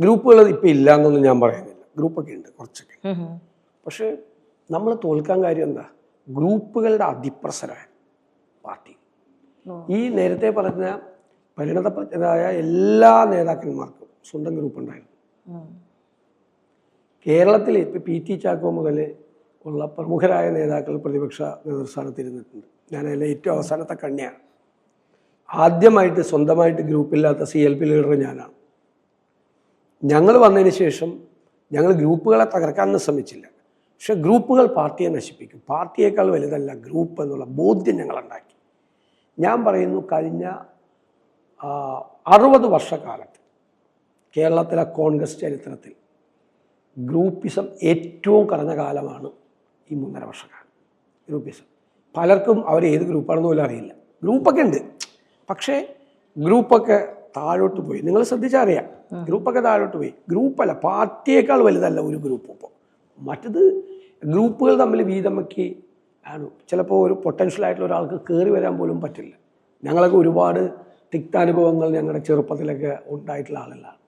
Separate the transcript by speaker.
Speaker 1: ഗ്രൂപ്പുകൾ ഇപ്പം ഇല്ല എന്നൊന്നും ഞാൻ പറയുന്നില്ല. ഗ്രൂപ്പൊക്കെ ഉണ്ട് കുറച്ചൊക്കെ. പക്ഷേ നമ്മൾ തോൽക്കാൻ കാര്യം എന്താ? ഗ്രൂപ്പുകളുടെ അതിപ്രസരമാണ് പാർട്ടി. ഈ നേരത്തെ പറഞ്ഞ പരിണതപ്രജ്ഞരായ എല്ലാ നേതാക്കന്മാർക്കും സ്വന്തം ഗ്രൂപ്പ് ഉണ്ടായിരുന്നു കേരളത്തിൽ ഇപ്പം പി ടി ചാക്കോ മുതൽ ഉള്ള പ്രമുഖരായ നേതാക്കൾ പ്രതിപക്ഷ നേതൃസ്ഥാനത്തിരുന്നിട്ടുണ്ട്. ഞാൻ അതിലെ ഏറ്റവും അവസാനത്തെ കണ്ണിയാണ്. ആദ്യമായിട്ട് സ്വന്തമായിട്ട് ഗ്രൂപ്പില്ലാത്ത സി എൽ പി ലീഡർ ഞാനാണ്. ഞങ്ങൾ വന്നതിന് ശേഷം ഞങ്ങൾ ഗ്രൂപ്പുകളെ തകർക്കാനൊന്നും ശ്രമിച്ചില്ല. പക്ഷെ ഗ്രൂപ്പുകൾ പാർട്ടിയെ നശിപ്പിക്കും. പാർട്ടിയേക്കാൾ വലുതല്ല ഗ്രൂപ്പ് എന്നുള്ള ബോധ്യം ഞങ്ങളുണ്ടാക്കി. ഞാൻ പറയുന്നു കഴിഞ്ഞ അറുപത് വർഷക്കാലത്ത് കേരളത്തിലെ കോൺഗ്രസ് ചരിത്രത്തിൽ ഗ്രൂപ്പിസം ഏറ്റവും കുറഞ്ഞ കാലമാണ് ഈ മൂന്നര വർഷക്കാലം. ഗ്രൂപ്പിസം. പലർക്കും അവർ ഏത് ഗ്രൂപ്പാണെന്ന് പോലും അറിയില്ല. ഗ്രൂപ്പൊക്കെ ഉണ്ട്. പക്ഷേ ഗ്രൂപ്പൊക്കെ താഴോട്ട് പോയി. നിങ്ങൾ ശ്രദ്ധിച്ചാൽ അറിയാം. ഗ്രൂപ്പൊക്കെ താഴോട്ട് പോയി. ഗ്രൂപ്പല്ല പാർട്ടിയേക്കാൾ വലുതല്ല ഒരു ഗ്രൂപ്പ് ഇപ്പോൾ മറ്റത് ഗ്രൂപ്പുകൾ തമ്മിൽ വീതം വയ്ക്കി ആണ്. ചിലപ്പോൾ ഒരു പൊട്ടൻഷ്യൽ ആയിട്ടുള്ള ഒരാൾക്ക് കയറി വരാൻ പോലും പറ്റില്ല. ഞങ്ങളൊക്കെ ഒരുപാട് തിക്താനുഭവങ്ങൾ ഞങ്ങളുടെ ചെറുപ്പത്തിലൊക്കെ ഉണ്ടായിട്ടുള്ള ആളുകളാണ്.